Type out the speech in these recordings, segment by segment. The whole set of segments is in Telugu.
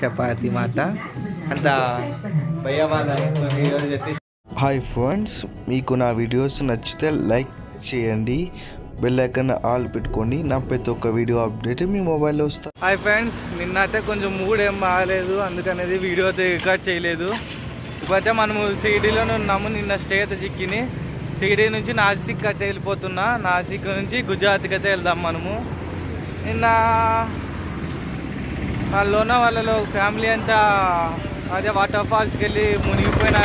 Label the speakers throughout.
Speaker 1: చపాతి మాట అంత
Speaker 2: హాయ్ ఫ్రెండ్స్ మీకు నా వీడియోస్ నచ్చితే లైక్ చేయండి. బెల్ ఐకాన్ ఆల్ పెట్టుకోండి. నా ప్రతి ఒక్క వీడియో అప్డేట్ మీ మొబైల్లో వస్తా
Speaker 1: హాయ్ ఫ్రెండ్స్ నిన్న అయితే కొంచెం మూడ్ ఏం బాగాలేదు. అందుకనేది వీడియో అయితే రికార్డ్ చేయలేదు. ఇప్పుడైతే మనము సిడీలోనే ఉన్నాము. నిన్న స్టే అయితే చిక్కిని సిడీ నుంచి నాసిక్ అయితే వెళ్ళిపోతున్నా. నాసిక్ నుంచి గుజరాత్కి అయితే వెళ్దాం మనము. నిన్న లోనా వాళ్ళలో ఫ్యామిలీ అంతా అదే వాటర్ ఫాల్స్కి వెళ్ళి మునిగిపోయిన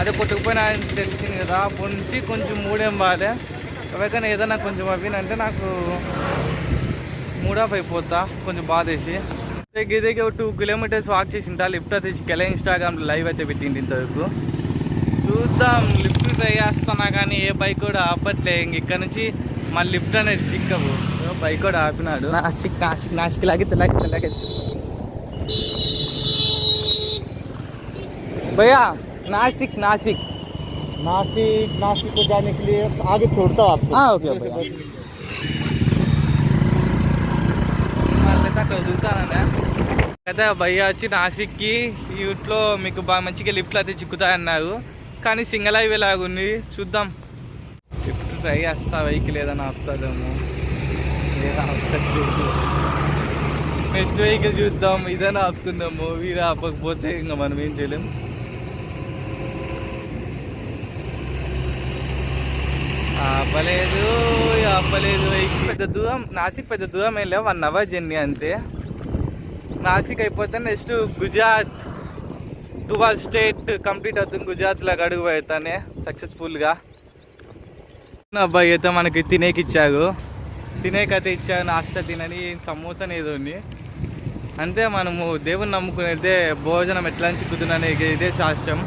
Speaker 1: అదే కొట్టుకుపోయినా అని తెలిసింది కదా. అప్పటి నుంచి కొంచెం మూడేం బాధే ఎవరికైనా ఏదైనా కొంచెం అవినంటే నాకు మూడ్ ఆఫ్ అయిపోతా కొంచెం బాధేసి. దగ్గర దగ్గర టూ కిలోమీటర్స్ వాక్ చేసింటా లిఫ్ట్ అయితే కెలా ఇన్స్టాగ్రామ్లో లైవ్ అయితే పెట్టింది ఇంతవరకు. చూద్దాం. లిఫ్ట్ ట్రై చేస్తున్నా కానీ ఏ బైక్ కూడా ఆపట్లే. ఇంక ఇక్కడ నుంచి మళ్ళీ లిఫ్ట్ అనేది చిక్కవు. బైక్ కూడా ఆపినాడు. నాసిక్ నాసిక్ నాసిక్ లాగితే లాగితే లాగితే. భయ్యా నాసిక్ నాసిక్
Speaker 3: नासिक नासिक को जाने के लिए आगे छोड़ता हूँ आपको
Speaker 1: हाँ, ओके, ओके। వాళ్ళైతే అక్కడ వదులుతాననే అయితే భయ్య వచ్చి నాసిక్కి ఈ ఇంట్లో మీకు బాగా మంచిగా లిఫ్ట్లు అయితే చిక్కుతాయన్నారు కానీ సింగల్ హైవే లాగా ఉంది చూద్దాం లిఫ్ట్ ట్రై చేస్తా వెహికల్ ఏదైనా ఆపుతుందేమో లేదా ఆపుతుంది నెక్స్ట్ వెహికల్ చూద్దాం. ఇదైనా ఆపుతున్నాము వీడు ఆపకపోతే ఇంకా మనం ఏం చేయలేం. ఆపలేదు ఆపలేదు. వెహికల్ పెద్ద దూరం నాసిక్ పెద్ద దూరం వెళ్ళా వన్ అవర్ జర్నీ అంతే. నాసిక్ అయిపోతే next Gujarat. Twelve state complete అవుతుంది. గుజరాత్లో అడుగు పెడతానే సక్సెస్ఫుల్గా. అబ్బాయి అయితే మనకి తినేకి ఇచ్చారు. తినేకైతే ఇచ్చారు. నాస్తా తినని సమోసా ఏదో ఉంది. అంతే మనము దేవుని నమ్ముకునేదే భోజనం ఎట్లా చిక్కుతున్నాను ఇదే శాస్త్రం.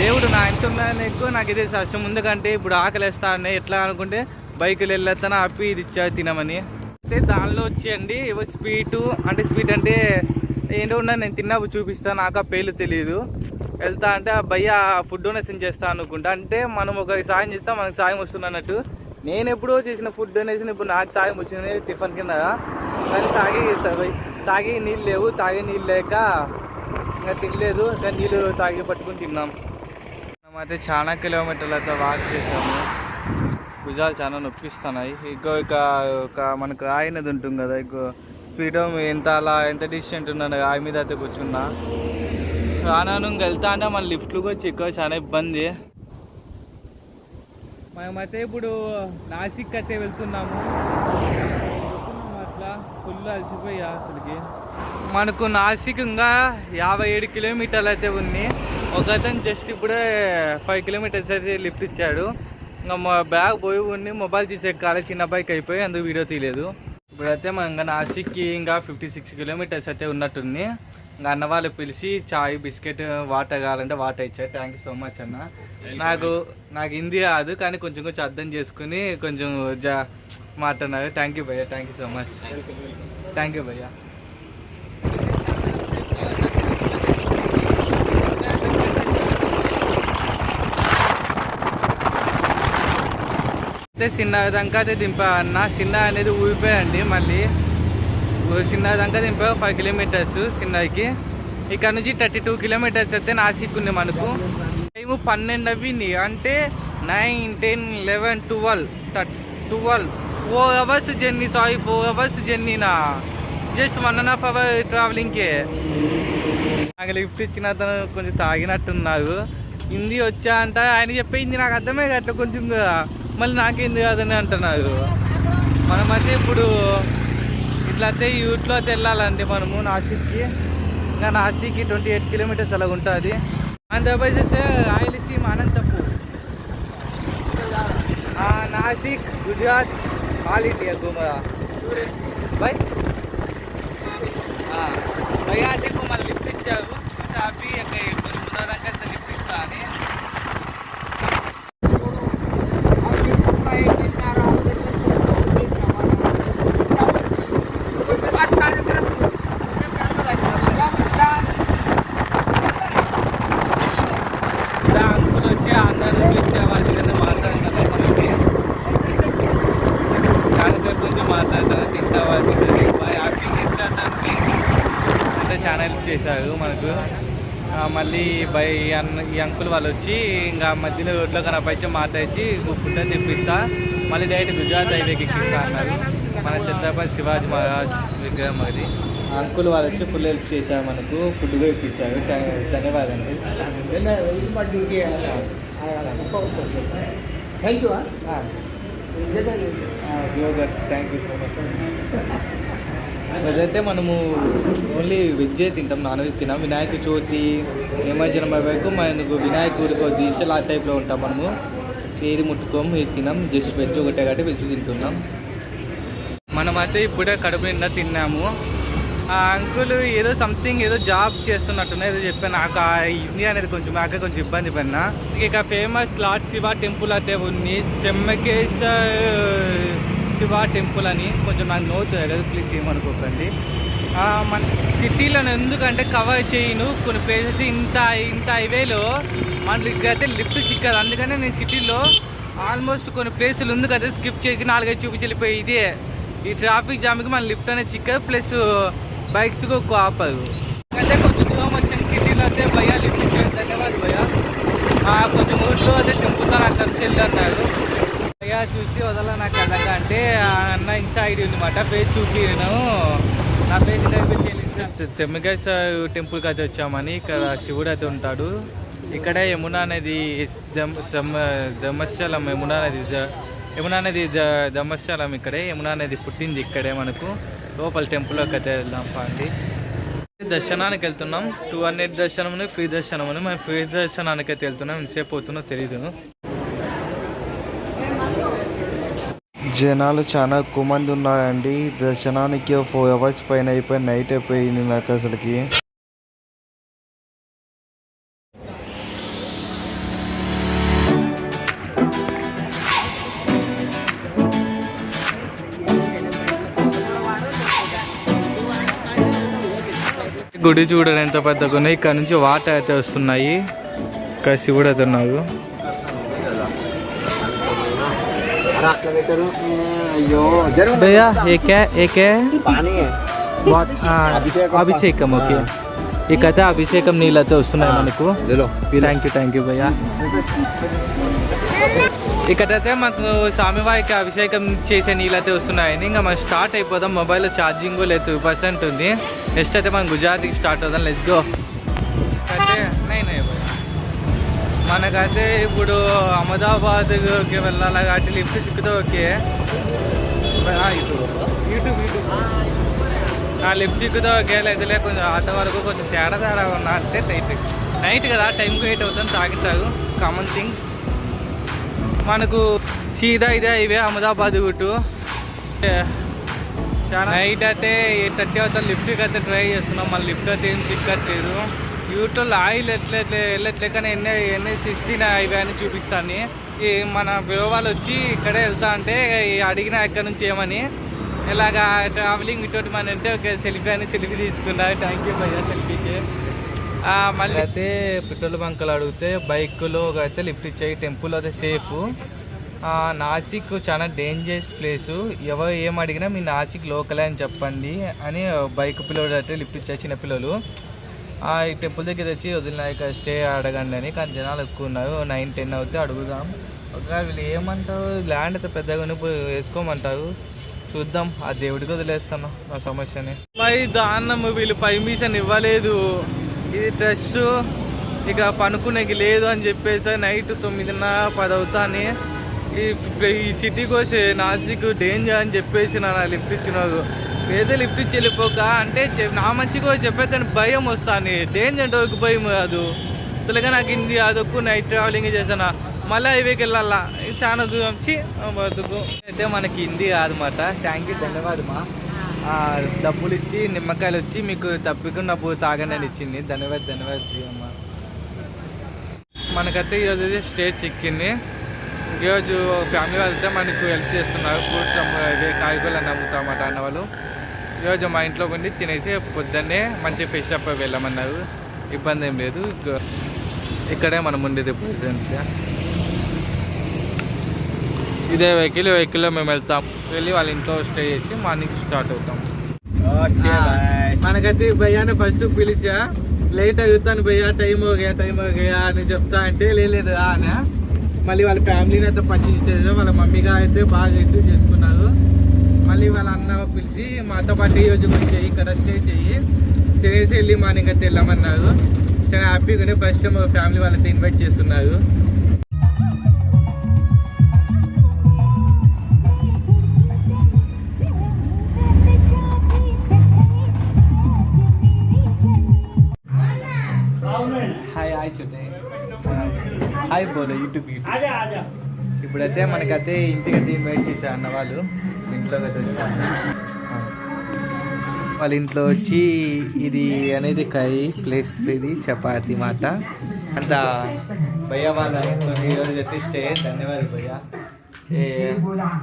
Speaker 1: దేవుడు నా ఇంత ఉన్నాయని ఎక్కువ నాకు ఇదే శాస్త్రం. ఎందుకంటే ఇప్పుడు ఆకలిస్తా అనే ఎట్లా అనుకుంటే బైకులు వెళ్ళేస్తాను అప్పి ఇది ఇచ్చా తినమని. అయితే దానిలో వచ్చేయండి. ఏవో స్వీటు అంటే స్వీట్ అంటే ఏంటో ఉన్నా నేను తిన్నప్పుడు చూపిస్తాను నాకు ఆ పేర్లు తెలియదు వెళ్తా అంటే ఆ భయ్య ఫుడ్ డొనేషన్ చేస్తా అనుకుంటా. అంటే మనం ఒక సాయం చేస్తా మనకు సాయం వస్తుంది అన్నట్టు. నేను ఎప్పుడో చేసిన ఫుడ్ డొనేషన్ ఇప్పుడు నాకు సాయం వచ్చింది. టిఫిన్ కింద. కానీ తాగి తాగి నీళ్ళు లేవు తాగే నీళ్ళు లేక ఇంకా తినలేదు. ఇంకా నీళ్ళు తాగి పట్టుకుని తిన్నాం. మనమైతే చాలా కిలోమీటర్లు అయితే వాక్ చేసాము. భుజాలు చాలా నొప్పిస్తున్నాయి. ఇంకో ఇక ఒక మనకు రాయినది ఉంటుంది కదా ఇంకో స్పీడ్ ఎంత అలా ఎంత డిస్టెంట్ ఉన్నాను రాయి మీద అయితే కూర్చున్నా. రానాను వెళ్తా అంటే మన లిఫ్ట్లు వచ్చి ఎక్కువ చాలా ఇబ్బంది. మేమైతే ఇప్పుడు నాసిక్ అయితే వెళ్తున్నాము. ఫుల్ అలసిపోయా అసలుకి. మనకు నాసిక్ ఇంకా యాభై ఏడు కిలోమీటర్లు అయితే ఉంది. ఒక అతను జస్ట్ ఇప్పుడే ఫైవ్ కిలోమీటర్స్ అయితే లిఫ్ట్ ఇచ్చాడు. ఇంకా మా బ్యాగ్ పోయి ఉండి మొబైల్ తీసే కాలే చిన్న బైక్ అయిపోయి అందుకు వీడియో తీయలేదు. ఇప్పుడైతే మనం ఇంకా నాసిక్కి ఇంకా ఫిఫ్టీ సిక్స్ కిలోమీటర్స్ అయితే ఉన్నట్టుంది. ఇంకా అన్న వాళ్ళు పిలిచి చాయ్ బిస్కెట్ వాటర్ కావాలంటే వాటర్ ఇచ్చారు. థ్యాంక్ యూ సో మచ్ అన్న. నాకు నాకు హిందీ రాదు కానీ కొంచెం కొంచెం అర్థం చేసుకుని కొంచెం జా మాట్లాడినారు. థ్యాంక్ యూ భయ్య thank you so much thank you భయ్య. అయితే చిన్న దాకా అయితే దింపా అన్న. చిన్న అనేది ఊరిపోయండి మళ్ళీ. సిన్నాయి దాకా దింపా ఫైవ్ కిలోమీటర్స్ సిన్నాయికి ఇక్కడ నుంచి థర్టీ టూ కిలోమీటర్స్ అయితే నాసిక్ ఉంది మనకు. టైం పన్నెండు అవ్వింది అంటే nine ten eleven twelve twelve four hours journey sorry four hours జర్నీనా just one and half hour ట్రావెలింగ్కే నాకు లిఫ్ట్ ఇచ్చిన అతను కొంచెం తాగినట్టున్నారు. హిందీ వచ్చా అంట ఆయన చెప్పే హిందీ నాకు అర్థమే అట్లా కొంచెం మళ్ళీ నాకేంది కాదని అంటున్నారు. మనమైతే ఇప్పుడు ఇట్లయితే యూట్లోకి వెళ్ళాలండి మనము నాసిక్కి. ఇంకా నాసిక్కి ట్వంటీ ఎయిట్ కిలోమీటర్స్ అలా ఉంటుంది. ఆంధ్రప్రదేశ్ వచ్చేసి రాయలసీమ అనంతపూర్. నాసిక్ గుజరాత్ ఆల్ ఇండియా గుమరా. బై. భయ్యాజీకు మళ్ళీ లిఫ్ట్ ఇచ్చారు. చూసి ఆపి ఇక్కడ కొన్ని దాకా లిఫ్ట్ ఇస్తా అని. ఛానల్ చేశారు మనకు. మళ్ళీ బై అన్న ఈ అంకుల్ వాళ్ళు వచ్చి ఇంకా మధ్యలో రోడ్లో కనపరిచి మాట్లాడిచి ఫుడ్ అని తెప్పిస్తా మళ్ళీ డైరెక్ట్ గుజరాత్ హైవేకి ఎక్కిస్తా అన్నారు. మన ఛత్రపతి శివాజీ మహారాజ్ విగ్రహం అది. అంకుల్ వాళ్ళు వచ్చి ఫుల్ హెల్ప్ చేశారు మనకు ఫుడ్ కూడా ఇప్పించారు. ధన్యవాదాలు
Speaker 3: thank you
Speaker 1: thank you so much అదైతే మనము ఓన్లీ వెజ్జే తింటాం నాన్ వెజ్ తినాం. వినాయక చవితి నిమజ్జనం వరకు మనకు వినాయకుడికి దీక్షలు ఆ టైప్లో ఉంటాం మనము. ఏది ముట్టుకోము ఏది తినాం జస్ట్ వెజ్ ఒకటే కాబట్టి వెజ్ తింటున్నాం. మనమైతే ఇప్పుడే కడుపు నిండా తిన్నాము. ఆ అంకుల్ ఏదో సంథింగ్ ఏదో జాబ్ చేస్తున్నట్టున్నా ఏదో చెప్పాను నాకు ఆ అనేది కొంచెం నాకు కొంచెం ఇబ్బంది పడినా. ఇక ఫేమస్ లార్డ్ శివ టెంపుల్ అయితే ఉంది. చెమ్మకేశ్వర్ శివ టెంపుల్ అని కొంచెం నాకు నోట్ కదా ప్లీజ్ ఏమనుకోకండి. మన సిటీలో ఎందుకంటే కవర్ చేయను. కొన్ని ప్లేసెస్ ఇంత ఇంత హైవేలో మన అయితే లిఫ్ట్ చిక్కదు. అందుకనే నేను సిటీలో ఆల్మోస్ట్ కొన్ని ప్లేసులు ఉంది కదా స్కిప్ చేసి నాలుగైదు చూపించి వెళ్ళిపోయి ఇదే. ఈ ట్రాఫిక్ జామ్కి మన లిఫ్ట్ అనేది చిక్కదు. ప్లస్ బైక్స్ కూడా ఆపదు అయితే కొంచెం దూరం వచ్చాను సిటీలో అయితే భయ లిఫ్ట్ ఇచ్చాను ధన్యవాదాలు భయ కొంచెం ఊళ్ళో అయితే దింపుతాను అక్కడ చెల్లి అన్నారు భయ చూసి వదల నాకు అలాగా అంటే ఆ అన్న ఇన్స్టా ఐడి ఉందన్నమాట. ఫేస్ చూసి నేను నా ఫేస్ తెమ్మగాయ టెంపుల్కి అయితే వచ్చామని ఇక్కడ శివుడు అయితే ఉంటాడు. ఇక్కడ యమున అనేది ధమ్- యమున అనేది యమున అనేది జ- ఇక్కడే యమున అనేది పుట్టింది ఇక్కడే మనకు. లోపల టెంపుల్లోకి అయితే వెళ్దాం పండి. దర్శనానికి వెళ్తున్నాం. టూ హండ్రెడ్ దర్శనం అని ఫ్రీ దర్శనం అని మేము ఫ్రీ దర్శనానికి అయితే వెళ్తున్నాం. ఎంతసేపు అవుతుందో తెలియదు
Speaker 2: జనాలు చాలా ఎక్కువ మంది ఉన్నారండి. దర్శనానికి ఫోర్ అవర్స్ పైన అయిపోయి నైట్ అయిపోయింది నాకు అసలుకి.
Speaker 1: గుడి చూడండి ఎంత పెద్దగా ఉన్నాయి. ఇక్కడ నుంచి వాటర్ అయితే వస్తున్నాయి. ఇక్కడ శివుడు అయితే ఉన్నారు
Speaker 3: అయ్యో జరుగు
Speaker 1: భయ్యా ఏకే ఏకే
Speaker 3: పానీ
Speaker 1: అభిషేకం ఓకే ఇకైతే అభిషేకం నీళ్ళు అయితే వస్తున్నాయి మనకు థ్యాంక్ యూ థ్యాంక్ యూ భయ్యా ఇక్కడైతే మాకు స్వామివారికి అభిషేకం చేసే నీళ్ళు అయితే వస్తున్నాయని ఇంకా మనం స్టార్ట్ అయిపోదాం మొబైల్లో ఛార్జింగ్ లేదు టూ పర్సెంట్ ఉంది। నెక్స్ట్ అయితే మనం గుజరాత్కి స్టార్ట్ అవుదాం లెట్స్ గో అయితే నై నై భయ్యా. మనకైతే ఇప్పుడు అహ్మదాబాద్కి వెళ్ళాలి కాబట్టి లిఫ్ట్ చిక్కుతో ఓకే. యూట్యూబ్ యూట్యూబ్ ఆ లిఫ్ట్ చిక్కుతో ఓకే లేదులే కొంచెం ఆట వరకు కొంచెం తేడా తేడా ఉన్నా అంటే నైట్ నైట్ కదా టైంకి వెయిట్ అవుతుంది తాగితారు కామన్ థింగ్ మనకు సీదా ఇదే ఇవే అహ్మదాబాద్ గుట్టు చాలా నైట్ అయితే ఎయిట్ థర్టీ అవుతుంది లిఫ్ట్కి అయితే ట్రై చేస్తున్నాం. మళ్ళీ లిఫ్ట్ అయితే ఏం చిక్కట్లేదు. యూట్యూబ్ ఆయిల్ ఎట్లయితే వెళ్ళట్లే కానీ ఎన్ని ఎన్ని సిక్స్టీన్ ఇవన్నీ అని చూపిస్తాను ఈ మన వివో వాళ్ళు వచ్చి ఇక్కడే వెళ్తా అంటే అడిగిన ఎక్కడి నుంచి ఏమని ఇలాగా ట్రావెలింగ్ ఇటువంటి మన అంటే ఒక సెల్ఫీ అని సెల్ఫీ తీసుకున్నా థ్యాంక్ యూ భయ్యా సెల్ఫీకి మళ్ళీ అయితే పెట్రోల్ బంకులు అడిగితే బైక్లో అయితే లిఫ్ట్ ఇచ్చాయి టెంపుల్ అయితే సేఫ్ నాసిక్ చాలా డేంజరస్ ప్లేసు ఎవరు ఏం అడిగినా మీ నాసిక్ లోకలే అని చెప్పండి అని బైక్ పిల్లలు అయితే లిఫ్ట్ ఇచ్చాయి చిన్నపిల్లలు ఆ, టెంపుల్ దగ్గర వచ్చి వదిలిన ఇక స్టే అడగండి అని కానీ జనాలు ఎక్కువ ఉన్నారు. నైన్ టెన్ అవుతే అడుగుదాం. ఒకవేళ వీళ్ళు ఏమంటారు ల్యాండ్ అయితే పెద్దగా ఉంది, వేసుకోమంటారు. చూద్దాం. ఆ దేవుడికి వదిలేస్తాను నా సమస్యని. మరి దాన్నం వీళ్ళు పర్మిషన్ ఇవ్వలేదు. ఇది ట్రస్ట్. ఇక పనుకునేకి లేదు అని చెప్పేసి నైట్ తొమ్మిదిన్నర పది అవుతాని. ఈ ఈ సిటీకి వచ్చే నాసిక్ డేంజర్ అని చెప్పేసి నా లిఫ్ట్ ఇచ్చినారు ఏదో లిఫ్ట్ ఇచ్చి వెళ్ళిపోక అంటే నా మంచిగా చెప్పేదాన్ని భయం వస్తాను డేంజర్ అంటే ఒక భయం కాదు. అసలుగా నాకు హిందీ అదొక్కు నైట్ ట్రావెలింగ్ చేసాను మళ్ళీ హైవేకి వెళ్ళాలా. ఇది చాలా దూరం. బతుకు. అయితే మనకి హిందీ కాదన్నమాట. థ్యాంక్ యూ ధన్యవాదమా. డబ్బులు ఇచ్చి నిమ్మకాయలు వచ్చి మీకు తప్పకుండా తాగండి అని ఇచ్చింది. ధన్యవాద ధన్యవాద అమ్మ. మనకైతే ఈరోజు అయితే స్టే చిక్కింది. ఈరోజు ఫ్యామిలీ వాళ్ళతో మనకు హెల్ప్ చేస్తున్నారు. ఫ్రూట్స్ అదే కాయగూరలు అని అమ్ముతామట అన్న వాళ్ళు ఈరోజు మా ఇంట్లో ఉండి తినేసి పొద్దున్నే మంచి ఫ్రెష్ అప్ వెళ్ళమన్నారు. ఇబ్బంది ఏం లేదు. ఇక- ఇక్కడే మనం ఉండేది ప్రజెంట్గా. ఇదే వెహికల్ వెహికల్లో మేము వెళ్తాం. వెళ్ళి వాళ్ళ ఇంట్లో స్టే చేసి మార్నింగ్ స్టార్ట్ అవుతాం. మనకైతే భయ్యాని ఫస్ట్ పిలిచా. లేట్ అవుతాను భయ్యా టైం ఓకే టైం ఓకే అని చెప్తా అంటే లేదు అని మళ్ళీ వాళ్ళ ఫ్యామిలీని అయితే పర్చేజ్ చేసాం వాళ్ళ మమ్మీగా అయితే బాగా రిసీవ్ చేసుకున్నారు. మళ్ళీ వాళ్ళ అన్న పిలిచి మాతో పాటు ఈ రోజు గురించి ఇక్కడ స్టే చెయ్యి. తినేసి వెళ్ళి మార్నింగ్ అయితే వెళ్ళామన్నారు. చాలా హ్యాపీగానే ఫస్ట్ టైం మా ఫ్యామిలీ వాళ్ళతో ఇన్వైట్ చేస్తున్నారు. హాయ్ హాయ్ చూడే హాయ్ బోలో యూట్యూబ్ యూట్యూబ్ ఇప్పుడైతే మనకైతే ఇంటికైతే ఇన్వైట్ చేశారు అన్న వాళ్ళు. ఇంట్లోకి అయితే వాళ్ళ ఇంట్లో వచ్చి ఇది అనేది కై ప్లస్ ఇది చపాతి మాట. అంత భయ్య వాళ్ళ ఈరోజు అయితే స్టే. ధన్యవాదాలు భయ్య.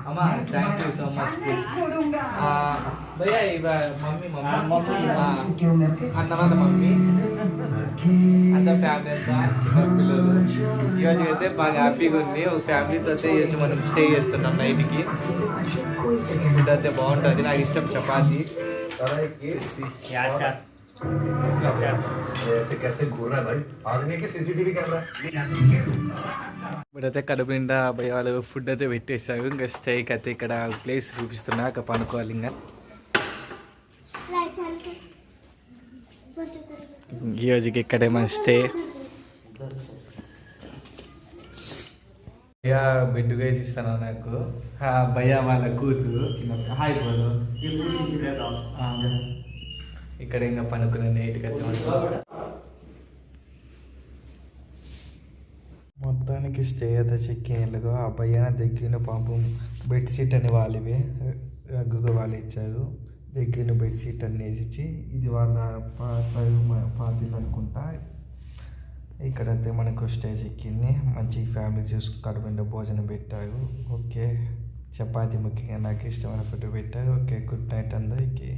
Speaker 1: అమ్మా థ్యాంక్ యూ సో మచ్ భయ్య ఇవ మమ్మీ మమ్మీ. ఆ, అన్న వాళ్ళ మమ్మీ. అంత ఫ్యామిలీ అంతా చిన్న పిల్లలు. ఈరోజు అయితే బాగా హ్యాపీగా ఉంది. ఒక ఫ్యామిలీతో అయితే ఈరోజు మనం స్టే చేస్తున్నాం నైట్కి. ఫుడ్ అయితే బాగుంటుంది. నాకు ఇష్టం చపాతి. ఇప్పుడైతే కడుపు నిండా అబ్బాయి వాళ్ళు ఫుడ్ అయితే పెట్టేశారు ఇంకా స్టైక్ అయితే ఇక్కడ ప్లేస్ చూపిస్తున్నా ఇక పనుకోవాలి ఇంకా ఈ రోజుకి ఇక్కడ మన స్టే భయ్యా బెడ్ వేసి ఇస్తాను నాకు భయ్యా వాళ్ళ కూతురు హాయ్ ఇక్కడ ఇంకా పనుకునే నైట్కి అయితే మొత్తానికి స్టే అయితే చెక్కినట్లుగా ఆ భయ్యాన దగ్గర పాపం బెడ్షీట్ అని వాళ్ళవి రగ్గుగా వాళ్ళు ఇచ్చారు. దగ్గిన బెడ్షీట్ అని వేసిచ్చి ఇది వాళ్ళ పాత పాతిలు అనుకుంటా. ఇక్కడైతే మనకు స్టేజ్ ఎక్కింది మంచి ఫ్యామిలీ చూసుకుని కడుపుండే భోజనం పెట్టారు. ఓకే. చపాతి ముఖ్యంగా నాకు ఇష్టమైన ఫుడ్ పెట్టారు. ఓకే గుడ్ నైట్ అందరికీ.